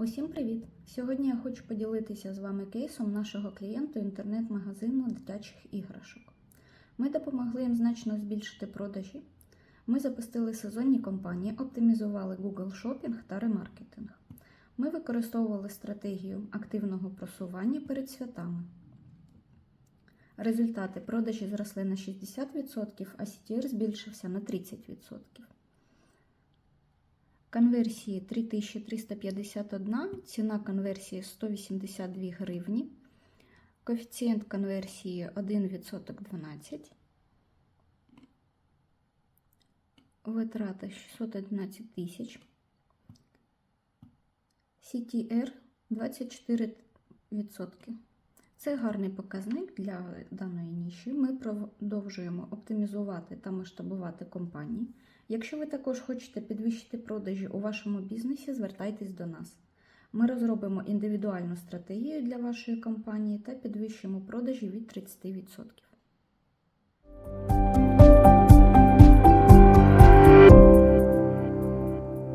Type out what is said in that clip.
Усім привіт! Сьогодні я хочу поділитися з вами кейсом нашого клієнта інтернет-магазину дитячих іграшок. Ми допомогли їм значно збільшити продажі. Ми запустили сезонні кампанії, оптимізували Google Shopping та ремаркетинг. Ми використовували стратегію активного просування перед святами. Результати продажі зросли на 60%, а CTR збільшився на 30%. Конверсії 3351, ціна конверсії 182 гривні, коефіцієнт конверсії 1% 12, витрата 611 тисяч, CTR 24%. Це гарний показник для даної ніші. Ми продовжуємо оптимізувати та масштабувати компанії. Якщо ви також хочете підвищити продажі у вашому бізнесі, звертайтесь до нас. Ми розробимо індивідуальну стратегію для вашої компанії та підвищимо продажі від 30%.